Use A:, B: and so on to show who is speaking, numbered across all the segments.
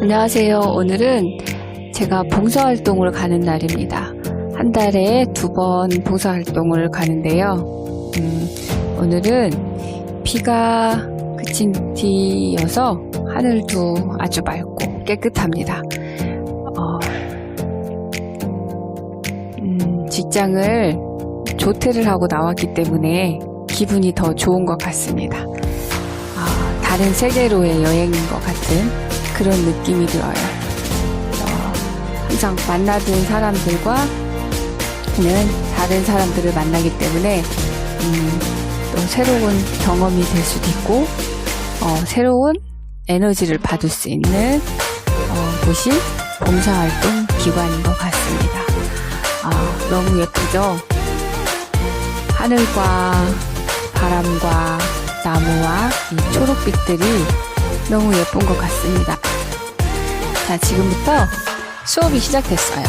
A: 안녕하세요. 오늘은 제가 봉사활동을 가는 날입니다. 한 달에 두 번 봉사활동을 가는데요. 음, 오늘은 비가 그친 뒤여서 하늘도 아주 맑고 깨끗합니다. 어, 음, 직장을 조퇴를 하고 나왔기 때문에 기분이 더 좋은 것 같습니다. 아, 다른 세계로의 여행인 것 같은 그런 느낌이 들어요. 어, 항상 만나던 사람들과는 다른 사람들을 만나기 때문에 음, 또 새로운 경험이 될 수도 있고 어, 새로운 에너지를 받을 수 있는 어, 곳이 봉사활동 기관인 것 같습니다. 아, 너무 예쁘죠? 하늘과 바람과 나무와 이 초록빛들이 너무 예쁜 것 같습니다. 자, 지금부터 수업이 시작됐어요.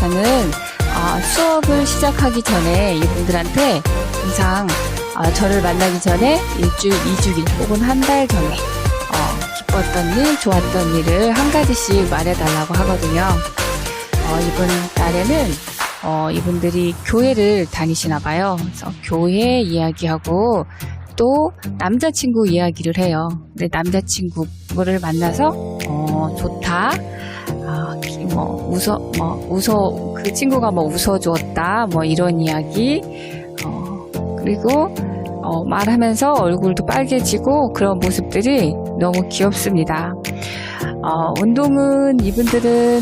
A: 저는 어, 수업을 시작하기 전에 이분들한테 항상 어, 저를 만나기 전에 일주일, 이주일 혹은 한 달 전에 어, 기뻤던 일, 좋았던 일을 한 가지씩 말해달라고 하거든요. 어, 이번 달에는 어, 이분들이 교회를 다니시나 봐요. 그래서 교회 이야기하고 또 남자친구 이야기를 해요. 근데 남자친구를 만나서 어, 좋다. 아, 기- 뭐 웃어 뭐 웃어 그 친구가 뭐 웃어주었다. 뭐 이런 이야기. 어, 그리고 어, 말하면서 얼굴도 빨개지고 그런 모습들이 너무 귀엽습니다. 어, 운동은 이분들은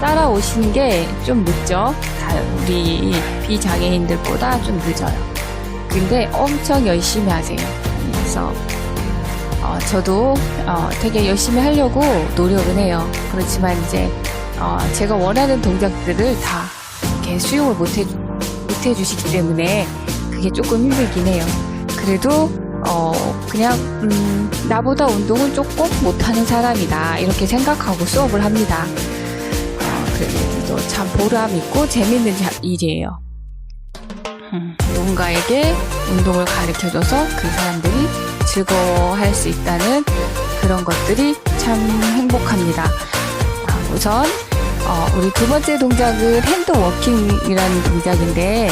A: 따라오시는 게 좀 늦죠. 다 우리 비장애인들보다 좀 늦어요. 근데 엄청 열심히 하세요. 그래서 어, 저도 어, 되게 열심히 하려고 노력은 해요. 그렇지만 이제 어, 제가 원하는 동작들을 다 이렇게 수용을 못 해 못 해 주시기 때문에 그게 조금 힘들긴 해요. 그래도 어, 그냥 음, 나보다 운동은 조금 못하는 사람이다 이렇게 생각하고 수업을 합니다. 어, 그래도 참 보람 있고 재밌는 자- 일이에요. 음, 누군가에게 운동을 가르쳐줘서 그 사람들이 즐거워할 수 있다는 그런 것들이 참 행복합니다. 아, 우선 어, 우리 두 번째 동작은 핸드 워킹이라는 동작인데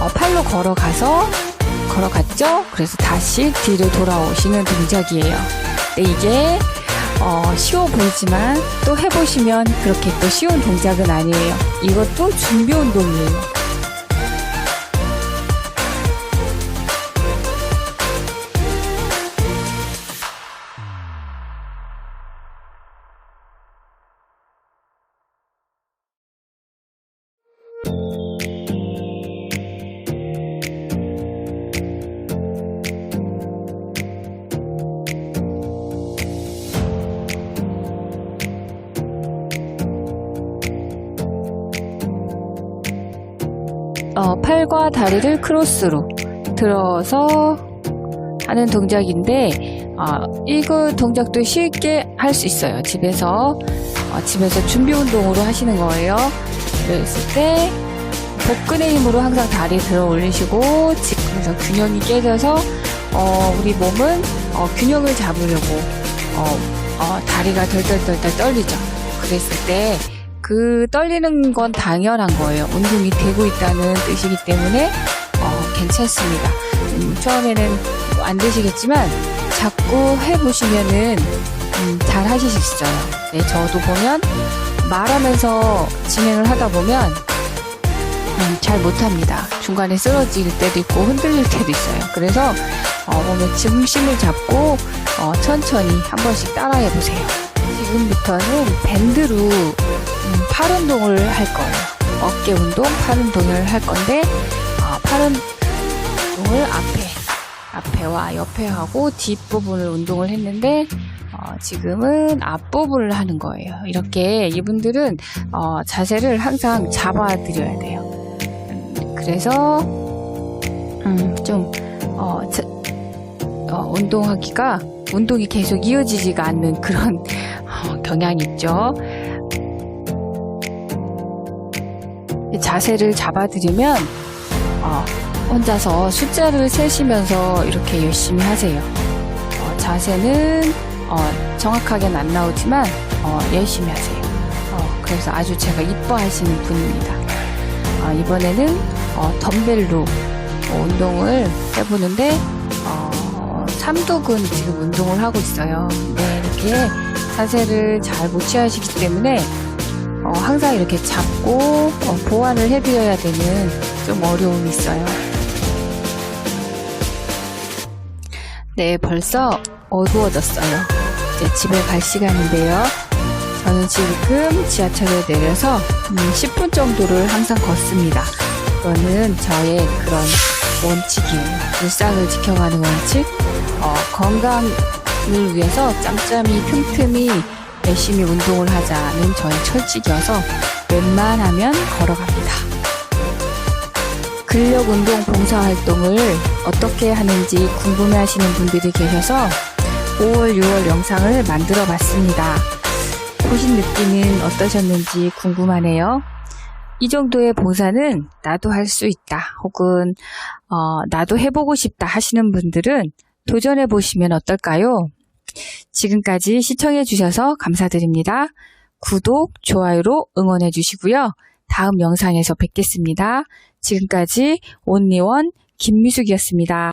A: 어, 팔로 걸어가서 걸어갔죠? 그래서 다시 뒤로 돌아오시는 동작이에요. 근데 이게 어, 쉬워 보이지만 또 해보시면 그렇게 또 쉬운 동작은 아니에요. 이것도 준비 운동이에요. 어, 팔과 다리를 크로스로 들어서 하는 동작인데 어, 이거 동작도 쉽게 할 수 있어요. 집에서 어, 집에서 준비 운동으로 하시는 거예요. 그랬을 때 복근의 힘으로 항상 다리 들어 올리시고 그래서 균형이 깨져서 어, 우리 몸은 어, 균형을 잡으려고 어, 어, 다리가 덜덜덜덜 떨리죠. 그랬을 때 그 떨리는 건 당연한 거예요. 운동이 되고 있다는 뜻이기 때문에 어, 괜찮습니다. 음, 처음에는 뭐안 되시겠지만 자꾸 해보시면은 음, 잘 하실 수 있어요. 네, 저도 보면 말하면서 진행을 하다 보면 음, 잘 못합니다. 중간에 쓰러질 때도 있고 흔들릴 때도 있어요. 그래서 어, 몸의 중심을 잡고 어, 천천히 한 번씩 따라해 보세요. 지금부터는 밴드로 음, 팔 운동을 할 거예요. 어깨 운동, 팔 운동을 할 건데 어, 팔 운동을 앞에 앞에와 옆에 하고 뒷부분을 운동을 했는데 어, 지금은 앞부분을 하는 거예요. 이렇게 이분들은 어, 자세를 항상 잡아드려야 돼요. 음, 그래서 음, 좀 어, 자- 어, 운동하기가 운동이 계속 이어지지가 않는 그런 어, 경향이 있죠. 자세를 잡아드리면 어, 혼자서 숫자를 세시면서 이렇게 열심히 하세요. 어, 자세는 어, 정확하게는 안 나오지만 어, 열심히 하세요. 어, 그래서 아주 제가 이뻐하시는 분입니다. 어, 이번에는 어, 덤벨로 어, 운동을 해보는데 어, 삼두근 지금 운동을 하고 있어요. 네, 이렇게 자세를 잘 못 취하시기 때문에 어, 항상 이렇게 잡고 어, 보완을 해드려야 되는 좀 어려움이 있어요. 네, 벌써 어두워졌어요. 이제 집에 갈 시간인데요. 저는 지금 지하철에 내려서 음, 10분 정도를 항상 걷습니다. 이거는 저의 그런 원칙이에요. 일상을 지켜가는 원칙. 어, 건강을 위해서 짬짬이 틈틈이 열심히 운동을 하자는 저의 철칙이어서 웬만하면 걸어갑니다. 근력 운동 봉사 활동을 어떻게 하는지 궁금해 하시는 분들이 계셔서 5월, 6월 영상을 만들어 봤습니다. 보신 느낌은 어떠셨는지 궁금하네요. 이 정도의 봉사는 나도 할 수 있다. 혹은, 어, 나도 해보고 싶다 하시는 분들은 도전해 보시면 어떨까요? 지금까지 시청해 주셔서 감사드립니다. 구독, 좋아요로 응원해 주시고요. 다음 영상에서 뵙겠습니다. 지금까지 온리원 김미숙이었습니다.